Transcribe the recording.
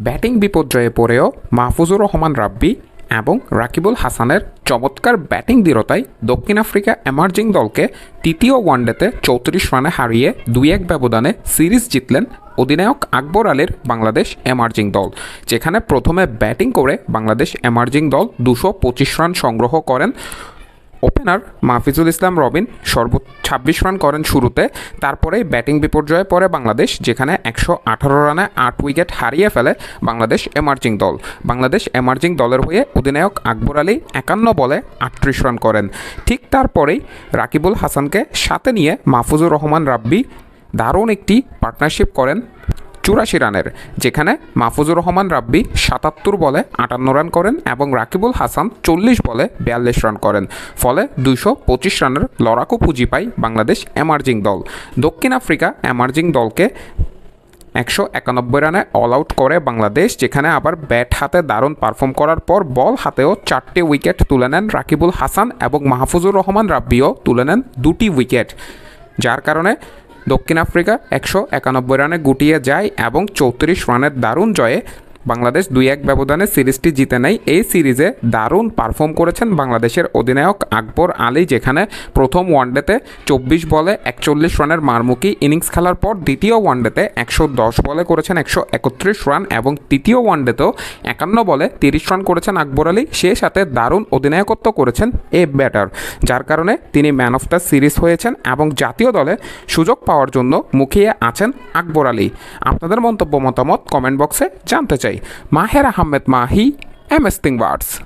Batting বিপর্যয়ে পড়েও মাহফুজুর রহমান রাব্বি এবং রাকিবুল হাসানের চমৎকার ব্যাটিং দৃঢ়তায় দক্ষিণ আফ্রিকা এমার্জিং দলকে তৃতীয় ওয়ানডেতে চৌত্রিশ রানে হারিয়ে দুই এক ব্যবধানে সিরিজ জিতলেন অধিনায়ক আকবর আলীর বাংলাদেশ এমার্জিং দল, যেখানে প্রথমে ব্যাটিং করে বাংলাদেশ এমার্জিং দল দুশো পঁচিশ রান সংগ্রহ করেন ওপেনার মাহফিজুল ইসলাম রবিন সর্বোচ্চ ছাব্বিশ রান করেন শুরুতে তারপরেই ব্যাটিং বিপর্যয়ে পড়ে বাংলাদেশ, যেখানে একশো আঠারো রানে আট উইকেট হারিয়ে ফেলে বাংলাদেশ এমার্জিং দল। বাংলাদেশ এমার্জিং দলের হয়ে অধিনায়ক আকবর আলী একান্ন বলে আটত্রিশ রান করেন। ঠিক তারপরেই রাকিবুল হাসানকে সাথে নিয়ে মাহফুজুর রহমান রাব্বি দারুণ একটি পার্টনারশিপ করেন চুরাশি রানের, যেখানে মাহফুজুর রহমান রাব্বি সাতাত্তর বলে আটান্ন রান করেন এবং রাকিবুল হাসান চল্লিশ বলে বিয়াল্লিশ রান করেন। ফলে দুইশো পঁচিশ রানের লড়াকু পুঁজি পায় বাংলাদেশ এমার্জিং দল। দক্ষিণ আফ্রিকা এমার্জিং দলকে একশো একানব্বই রানে অল আউট করে বাংলাদেশ, যেখানে আবার ব্যাট হাতে দারুণ পারফর্ম করার পর বল হাতেও চারটে উইকেট তুলে নেন রাকিবুল হাসান এবং মাহফুজুর রহমান রাব্বিও তুলে নেন দুটি উইকেট যার কারণে দক্ষিণ আফ্রিকা একশো একানব্বই রানে গুটিয়ে যায় এবং চৌত্রিশ রানের দারুণ জয়ে বাংলাদেশ দুই এক ব্যবধানে সিরিজটি জিতে নেয়। এই সিরিজে দারুণ পারফর্ম করেছেন বাংলাদেশের অধিনায়ক আকবর আলী, যেখানে প্রথম ওয়ানডেতে চব্বিশ বলে একচল্লিশ রানের মারমুখী ইনিংস খেলার পর দ্বিতীয় ওয়ানডেতে একশো দশ বলে করেছেন একশো একত্রিশ রান এবং তৃতীয় ওয়ানডেতেও একান্ন বলে তিরিশ রান করেছেন আকবর আলী। সে সাথে দারুণ অধিনায়কত্ব করেছেন এ ব্যাটার, যার কারণে তিনি ম্যান অফ দ্য সিরিজ হয়েছেন এবং জাতীয় দলে সুযোগ পাওয়ার জন্য মুখিয়ে আছেন আকবর আলী। আপনাদের মন্তব্য মতামত কমেন্ট বক্সে জানতে চাই। Mahir Ahmed Mahi M S तिंगवाट्स